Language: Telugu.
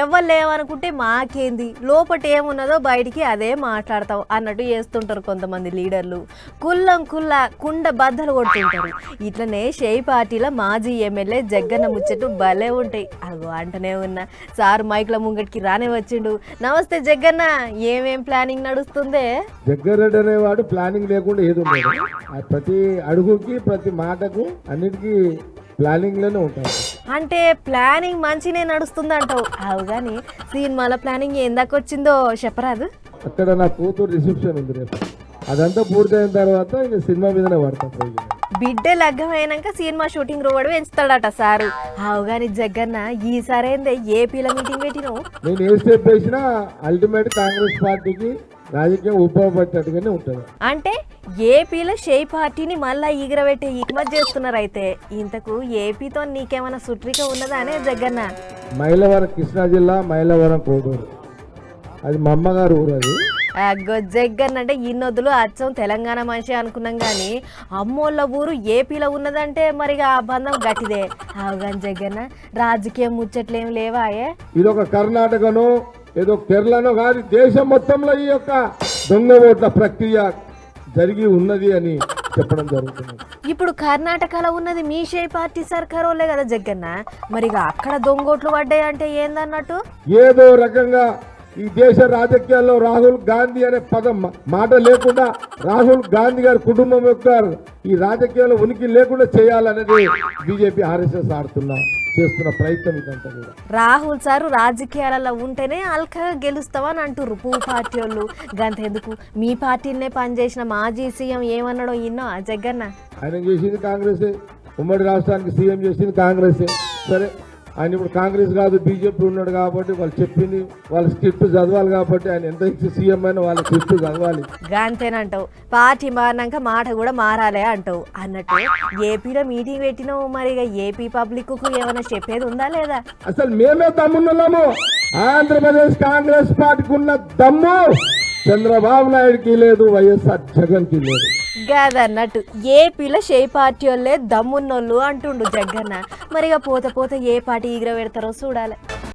ఎవరు లేవనుకుంటే మాకేంది? లోపట ఏమున్నదో బయటికి అదే మాట్లాడతాం అన్నట్టు చేస్తుంటారు కొంతమంది లీడర్లు. కుల్లం కుల్ల కుండ బద్దలు కొడుతుంటారు. ఇట్లనే షేయ్ పార్టీల మాజీ ఎమ్మెల్యే జగ్గన్న ముచ్చట్టు భలే ఉంటాయి. అగో అంటనే ఉన్నా. సార్ మైక్ల ముంగటికి రానే వచ్చిండు. నమస్తే జగ్గన్న ఏమేం ప్లానింగ్ నడుస్తుందే? జగ్గారెడ్డి అనేవాడు ప్లానింగ్ లేకుండా ఏదో ప్రతి అడుగుకి ప్రతి మాటకు అన్నిటికీ ప్లానింగ్లోనే ఉంటాడు అంటే ప్లానింగ్ మంచినే నడుస్తుంది అంటావు అవు కానీ సినిమాల ప్లానింగ్ ఎందాక వచ్చిందో చెప్పరాదు? అక్కడ నా కూతురు రిసెప్షన్ ఉంది రేపు. అదంతా పూర్తయిన తర్వాత ఇంకా సినిమా మీదనే పడతాం పోయి. బిడ్డ లగ్గమైనాక సినిమా షూటింగ్ రోడ్ పెంచుతాడట సారు. అవు కానీ జగ్గన్న ఈసారి ఏందే ఏపీల మీటింగ్ పెట్టినావు? నేను ఏ స్టెప్ వేసినా అల్టిమేట్ కాంగ్రెస్ పార్టీకి రాజకీయం ఉపయోగపడేటట్టుగానే ఉంటుంది. అంటే ఏపీలో షేయ్ పార్టీని మళ్ళా ఈగరబెట్టే ఇక్మత్ చేస్తున్నారు అయితే ఇంతకు ఏపీతో నీకేమైనా సుట్రిక ఉన్నదా అనే జగ్గన్న మైలవరం కృష్ణా జిల్లా మైలవరం కోడూరు. అది మా అమ్మగారు ఊరు అది. అగ్గో జగ్గన్ అంటే ఇన్నొద్దులు అచ్చం తెలంగాణ మనిషి అనుకున్నాం కానీ అమ్మోళ్ళ ఊరు ఏపీలో ఉన్నదంటే మరి ఆ బంధం గట్టిదే. అవగాని జగ్గన్న రాజకీయం ముచ్చట్లేం లేవాయే? ఇది ఒక కర్ణాటకనో ఏదో కేరళనో కాదు దేశం మొత్తంలో ఈ యొక్క దొంగ ఓట్ల ప్రక్రియ జరిగి ఉన్నది అని చెప్పడం జరుగుతుంది. ఇప్పుడు కర్ణాటకలో ఉన్నది మీ షే పార్టీ సర్కార్ వాళ్ళే కదా జగ్గన్న మరి ఇక అక్కడ దొంగోట్లు పడ్డాయి అంటే ఏందన్నట్టు? ఏదో రకంగా ఈ దేశ రాజకీయాల్లో రాహుల్ గాంధీ అనే పదం మాట లేకుండా రాహుల్ గాంధీ గారి కుటుంబం యొక్క ఈ రాజకీయాల్లో ఉనికి లేకుండా చేయాలనేది బీజేపీ ఆర్ఎస్ఎస్ ఆడుతున్న చేస్తున్న ప్రయత్నం ఇదంతా కూడా. రాహుల్ సారు రాజకీయాలలో ఉంటేనే అల్కగా గెలుస్తామని అంటుర్రు. పువ్వు పార్టీ వాళ్ళు. గంతెందుకు? మీ పార్టీనే పనిచేసిన మాజీ సీఎం ఏమన్నాడో ఇన్నో ఆ జగ్గన్న ఆయన చేసింది కాంగ్రెసే. ఉమ్మడి రాష్ట్రానికి సీఎం చేసింది కాంగ్రెసే. సరే ఆయన ఇప్పుడు కాంగ్రెస్ కాదు బీజేపీ ఉన్నాడు కాబట్టి వాళ్ళు చెప్పింది వాళ్ళ స్క్రిప్ట్ చదవాలి కాబట్టి ఆయన ఎంత ఇచ్చి సీఎం అయినా వాళ్ళ స్క్రిప్ట్ చదవాలి. గంతేనంటావు పార్టీ మారినాక మాట కూడా మారాలే అంటావు. అన్నట్టు ఏపీలో మీటింగ్ పెట్టినావు మరి ఏపీ పబ్లిక్కు ఏమైనా చెప్పేది ఉందా లేదా? అసలు మేమే దమ్మున్నాము ఆంధ్రప్రదేశ్ కాంగ్రెస్ పార్టీకి ఉన్న దమ్ము చంద్రబాబు నాయుడుకి లేదు వైఎస్ఆర్ జగన్కి లేదు. గదన్నట్టు. ఏపీలో షే పార్టీ వాళ్ళే దమ్మున్నోళ్ళు అంటుండు జగ్గన్న మరి ఇక పోత పోత ఏ పార్టీ ఈగర పెడతారో చూడాలి.